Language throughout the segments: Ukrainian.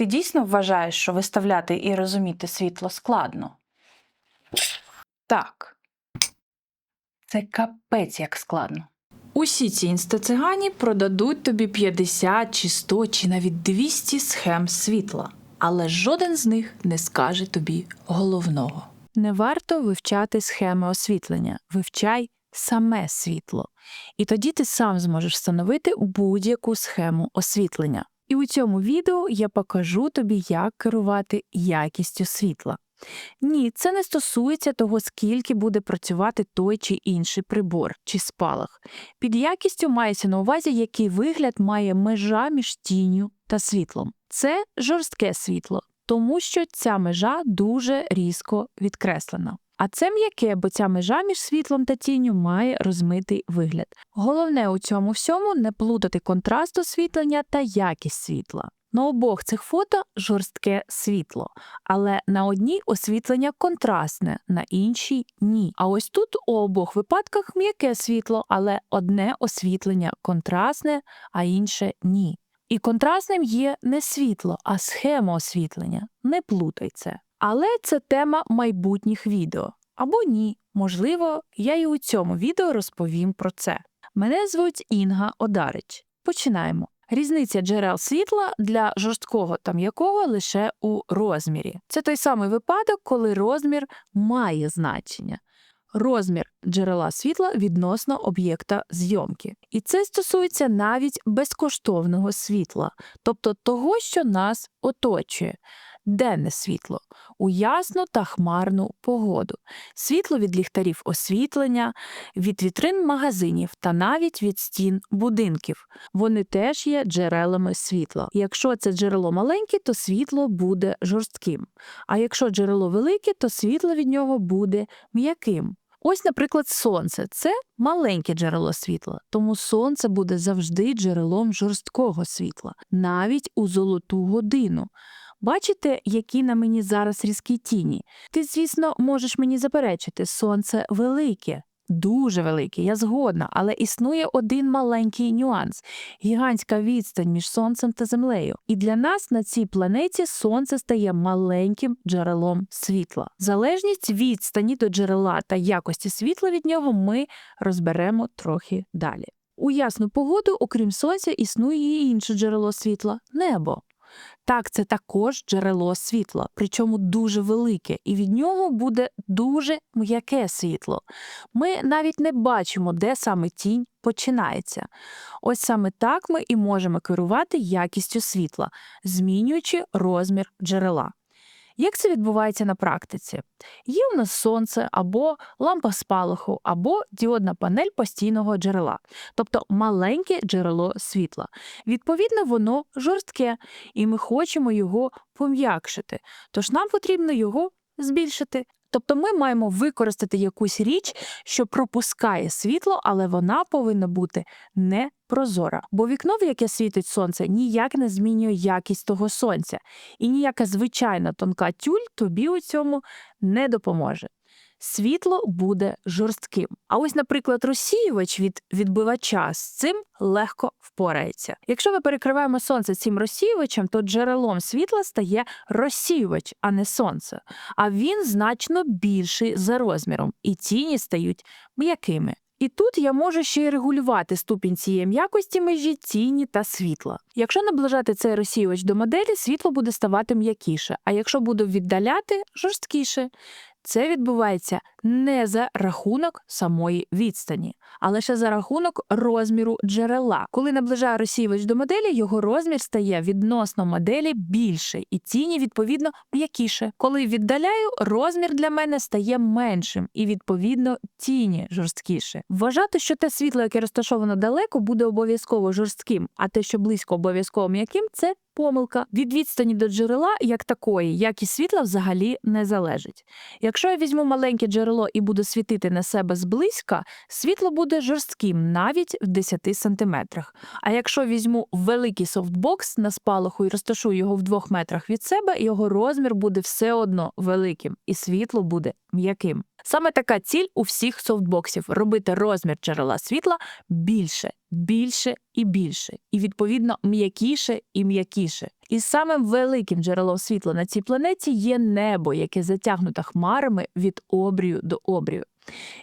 Ти дійсно вважаєш, що виставляти і розуміти світло складно? Так. Це капець як складно. Усі ці інстацигані продадуть тобі 50 чи 100 чи навіть 200 схем світла, але жоден з них не скаже тобі головного. Не варто вивчати схеми освітлення, вивчай саме світло. І тоді ти сам зможеш встановити будь-яку схему освітлення. І у цьому відео я покажу тобі, як керувати якістю світла. Ні, це не стосується того, скільки буде працювати той чи інший прибор чи спалах. Під якістю мається на увазі, який вигляд має межа між тінню та світлом. Це жорстке світло, тому що ця межа дуже різко відкреслена. А це м'яке, бо ця межа між світлом та тінню має розмитий вигляд. Головне у цьому всьому не плутати контраст освітлення та якість світла. На обох цих фото жорстке світло, але на одній освітлення контрастне, на іншій ні. А ось тут у обох випадках м'яке світло, але одне освітлення контрастне, а інше ні. І контрастним є не світло, а схема освітлення. Не плутай це. Але це тема майбутніх відео. Або ні. Можливо, я і у цьому відео розповім про це. Мене звуть Інга Одарич. Починаємо. Різниця джерел світла для жорсткого та м'якого лише у розмірі. Це той самий випадок, коли розмір має значення. Розмір джерела світла відносно об'єкта зйомки. І це стосується навіть безкоштовного світла, тобто того, що нас оточує. Денне світло у ясну та хмарну погоду, світло від ліхтарів освітлення, від вітрин магазинів та навіть від стін будинків. Вони теж є джерелами світла. Якщо це джерело маленьке, то світло буде жорстким. А якщо джерело велике, то світло від нього буде м'яким. Ось, наприклад, сонце це маленьке джерело світла, тому сонце буде завжди джерелом жорсткого світла, навіть у золоту годину. Бачите, які на мені зараз різкі тіні? Ти, звісно, можеш мені заперечити, сонце велике, дуже велике, я згодна, але існує один маленький нюанс гігантська відстань між сонцем та землею. І для нас на цій планеті сонце стає маленьким джерелом світла. Залежність відстані до джерела та якості світла від нього ми розберемо трохи далі. У ясну погоду, окрім сонця, існує і інше джерело світла небо. Так, це також джерело світла, причому дуже велике, і від нього буде дуже м'яке світло. Ми навіть не бачимо, де саме тінь починається. Ось саме так ми і можемо керувати якістю світла, змінюючи розмір джерела. Як це відбувається на практиці? Є в нас сонце або лампа спалаху, або діодна панель постійного джерела, тобто маленьке джерело світла. Відповідно, воно жорстке, і ми хочемо його пом'якшити. Тож нам потрібно його збільшити. Тобто ми маємо використати якусь річ, що пропускає світло, але вона повинна бути не прозора. Бо вікно, в яке світить сонце, ніяк не змінює якість того сонця, і ніяка звичайна тонка тюль тобі у цьому не допоможе. Світло буде жорстким. А ось, наприклад, розсіювач від відбивача з цим легко впорається. Якщо ми перекриваємо сонце цим розсіювачем, то джерелом світла стає розсіювач, а не сонце. А він значно більший за розміром, і тіні стають м'якими. І тут я можу ще й регулювати ступінь цієї м'якості межі тіні та світла. Якщо наближати цей розсіювач до моделі, світло буде ставати м'якіше, а якщо буду віддаляти жорсткіше. Це відбувається не за рахунок самої відстані, а лише за рахунок розміру джерела. Коли наближаю розсіювач до моделі, його розмір стає відносно моделі більше, і тіні, відповідно, м'якіше. Коли віддаляю, розмір для мене стає меншим, і відповідно тіні жорсткіше. Вважати, що те світло, яке розташовано далеко, буде обов'язково жорстким, а те, що близько обов'язково м'яким, це помилка. Від відстані до джерела, як такої, якість світла взагалі не залежить. Якщо я візьму маленьке джерело і буду світити на себе зблизька, світло буде жорстким навіть в 10 сантиметрах. А якщо візьму великий софтбокс на спалаху і розташую його в 2 метрах від себе, його розмір буде все одно великим, і світло буде м'яким. Саме така ціль у всіх софтбоксів робити розмір джерела світла більше, більше і більше, і відповідно м'якіше і м'якіше. І самим великим джерелом світла на цій планеті є небо, яке затягнуто хмарами від обрію до обрію,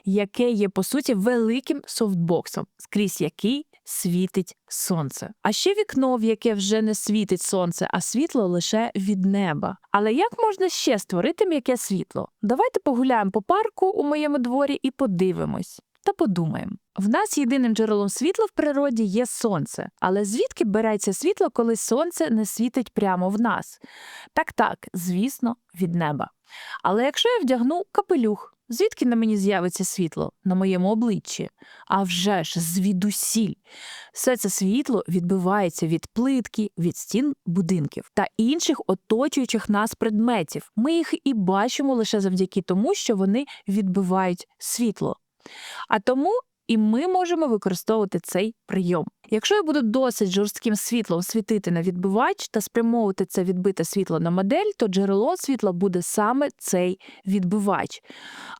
яке є по суті великим софтбоксом, скрізь який світить сонце. А ще вікно, в яке вже не світить сонце, а світло лише від неба. Але як можна ще створити м'яке світло? Давайте погуляємо по парку у моєму дворі і подивимось. Та подумаємо. В нас єдиним джерелом світла в природі є сонце. Але звідки береться світло, коли сонце не світить прямо в нас? Так так, звісно, від неба. Але якщо я вдягну капелюх, звідки на мені з'явиться світло на моєму обличчі? А вже ж звідусіль. Все це світло відбивається від плитки, від стін будинків та інших оточуючих нас предметів. Ми їх і бачимо лише завдяки тому, що вони відбивають світло. А тому і ми можемо використовувати цей прийом. Якщо я буду досить жорстким світлом світити на відбивач та спрямовувати це відбите світло на модель, то джерело світла буде саме цей відбивач.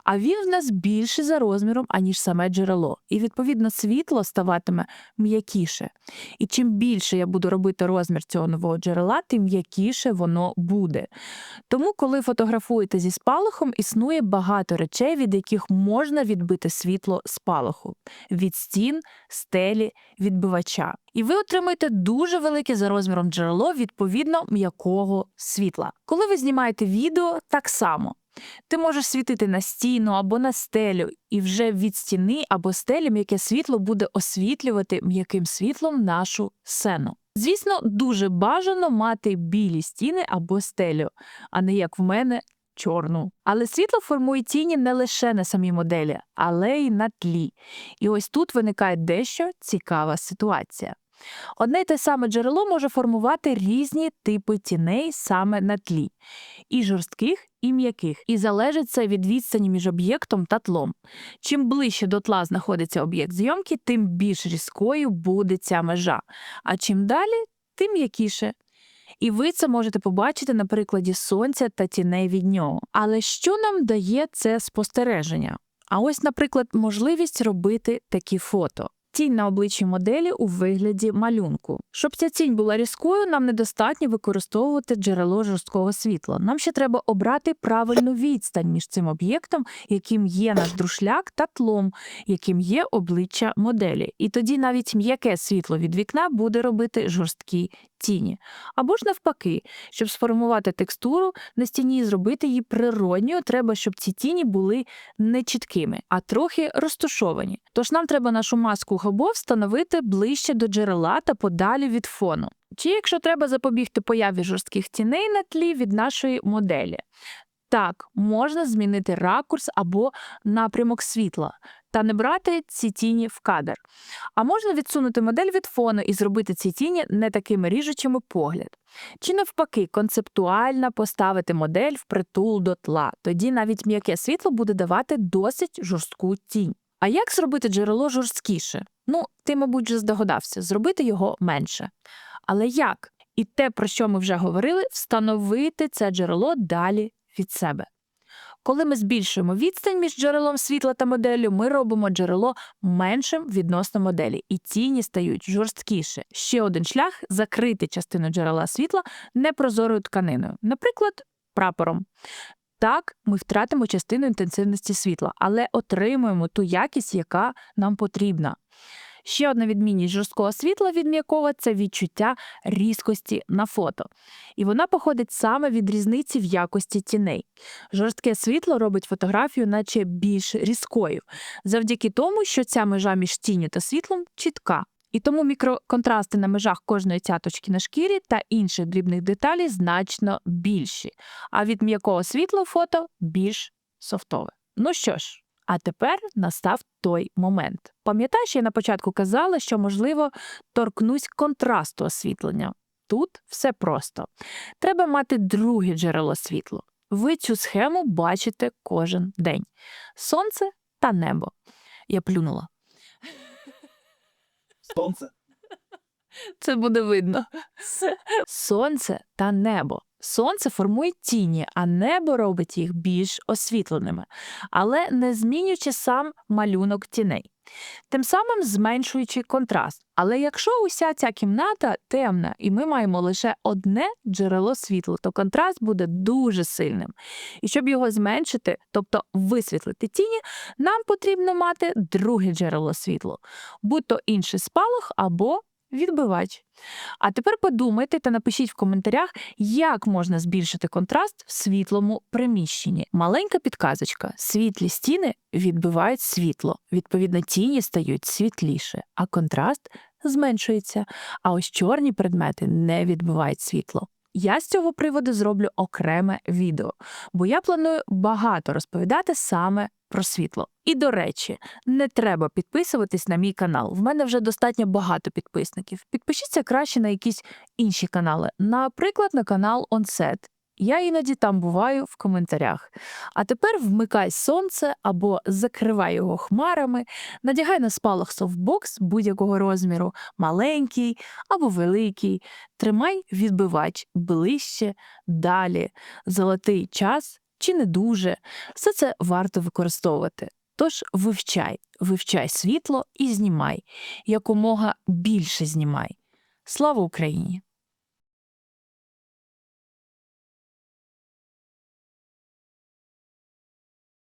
А він в нас більший за розміром, аніж саме джерело. І відповідно світло ставатиме м'якіше. І чим більше я буду робити розмір цього нового джерела, тим м'якіше воно буде. Тому, коли фотографуєте зі спалахом, існує багато речей, від яких можна відбити світло спалаху від стін, стелі, відбивача. І ви отримуєте дуже велике за розміром джерело відповідно м'якого світла. Коли ви знімаєте відео, так само. Ти можеш світити на стіну або на стелю, і вже від стіни або стелі м'яке світло буде освітлювати м'яким світлом нашу сцену. Звісно, дуже бажано мати білі стіни або стелю, а не як в мене чорну. Але світло формує тіні не лише на самій моделі, але й на тлі. І ось тут виникає дещо цікава ситуація. Одне й те саме джерело може формувати різні типи тіней саме на тлі, і жорстких, і м'яких, і залежить це від відстані між об'єктом та тлом. Чим ближче до тла знаходиться об'єкт зйомки, тим більш різкою буде ця межа, а чим далі, тим м'якіше. І ви це можете побачити на прикладі сонця та тіней від нього. Але що нам дає це спостереження? А ось, наприклад, можливість робити такі фото. Тінь на обличчі моделі у вигляді малюнку. Щоб ця тінь була різкою, нам недостатньо використовувати джерело жорсткого світла. Нам ще треба обрати правильну відстань між цим об'єктом, яким є наш друшляк, та тлом, яким є обличчя моделі. І тоді навіть м'яке світло від вікна буде робити жорсткі тіні. Або ж навпаки, щоб сформувати текстуру на стіні і зробити її природньою, треба, щоб ці тіні були не чіткими, а трохи розташовані. Тож нам треба нашу маску гобов встановити ближче до джерела та подалі від фону. Чи якщо треба запобігти появі жорстких тіней на тлі від нашої моделі. Так, можна змінити ракурс або напрямок світла та не брати ці тіні в кадр. А можна відсунути модель від фону і зробити ці тіні не такими ріжучими погляд. Чи навпаки, концептуально поставити модель впритул до тла, тоді навіть м'яке світло буде давати досить жорстку тінь. А як зробити джерело жорсткіше? Ну, ти, мабуть, вже здогадався, зробити його менше. Але як? І те, про що ми вже говорили, встановити це джерело далі від себе. Коли ми збільшуємо відстань між джерелом світла та моделлю, ми робимо джерело меншим відносно моделі, і тіні стають жорсткіше. Ще один шлях закрити частину джерела світла непрозорою тканиною, наприклад, прапором. Так, ми втратимо частину інтенсивності світла, але отримуємо ту якість, яка нам потрібна. Ще одна відмінність жорсткого світла від м'якого це відчуття різкості на фото. І вона походить саме від різниці в якості тіней. Жорстке світло робить фотографію, наче більш різкою, завдяки тому, що ця межа між тінню та світлом чітка. І тому мікроконтрасти на межах кожної цяточки на шкірі та інших дрібних деталей значно більші, а від м'якого світла фото більш софтове. Ну що ж, а тепер настав той момент. Пам'ятаєш, я на початку казала, що, можливо, торкнусь контрасту освітлення. Тут все просто. Треба мати друге джерело світла. Ви цю схему бачите кожен день: сонце та небо. Я плюнула. Сонце. Це буде видно. Сонце та небо. Сонце формує тіні, а небо робить їх більш освітленими, але не змінюючи сам малюнок тіней. Тим самим зменшуючи контраст. Але якщо уся ця кімната темна і ми маємо лише одне джерело світла, то контраст буде дуже сильним. І щоб його зменшити, тобто висвітлити тіні, нам потрібно мати друге джерело світла, будь то інший спалах або відбивач. А тепер подумайте та напишіть в коментарях, як можна збільшити контраст в світлому приміщенні. Маленька підказочка: світлі стіни відбивають світло, відповідно, тіні стають світліше, а контраст зменшується. А ось чорні предмети не відбивають світло. Я з цього приводу зроблю окреме відео, бо я планую багато розповідати саме про світло. І до речі, не треба підписуватись на мій канал. В мене вже достатньо багато підписників. Підпишіться краще на якісь інші канали, наприклад, на канал Onset. Я іноді там буваю в коментарях. А тепер вмикай сонце або закривай його хмарами, надягай на спалах софтбокс будь-якого розміру, маленький або великий. Тримай відбивач ближче, далі, золотий час чи не дуже. Все це варто використовувати. Тож вивчай, вивчай світло і знімай, якомога більше знімай. Слава Україні!